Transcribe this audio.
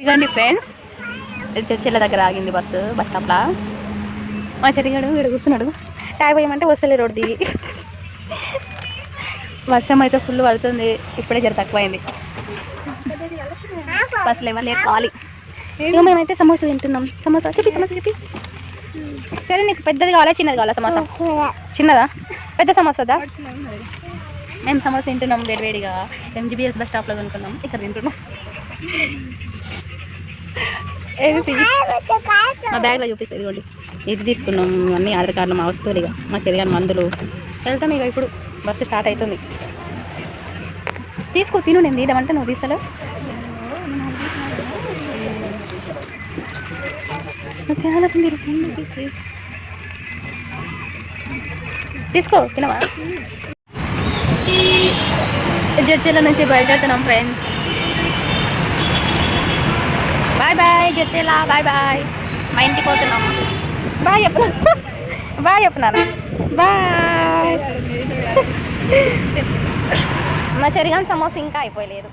ఇదిగండి ఫ్రెండ్స్. చర్చిల దగ్గర ఆగింది బస్సు బస్ స్టాప్లా మా చెరిగాడు ఇక్కడ కూర్చున్నాడు. ట్యాగ్ వేయమంటే వస్తలే రోడ్ దిగి. వర్షం అయితే ఫుల్ పడుతుంది. ఇప్పుడే జర తక్కువైంది. బస్సులు ఏమో కావాలి ఇక మేమైతే సమోసా తింటున్నాం. సమోసా చెప్పి సమోసా చెప్పి సరే నీకు పెద్దది కావాలా చిన్నది కావాలా సమోసా? చిన్నదా? పెద్ద సమోసాదా? మేము సమోసా తింటున్నాం వేడివేడిగా ఎంజీబీఎస్ బస్ స్టాప్లో కొనుక్కున్నాం. ఇక్కడ తింటున్నాం. ఏది? మా బ్యాగ్లో చూపిస్తుంది ఇదిగోండి. ఇది తీసుకున్నాం అన్నీ ఆధార్ కార్డులు మా వస్తువులు ఇక. మా చెరిగాని మందులు. వెళ్తాం ఇక ఇప్పుడు. బస్సు స్టార్ట్ అవుతుంది తీసుకో తిను నేను తీయమంటే నువ్వు తీసలేవు తీసుకో తినవా? జడ్జిల నుంచి బయట friends bye bye bye bye. మా ఇంటికి పోతున్నాము బాయ్ చెప్పు బాయ్ చెప్పున్నాను బాయ్. మా చెరిగాన్ సమోసా ఇంకా అయిపోయలేదు.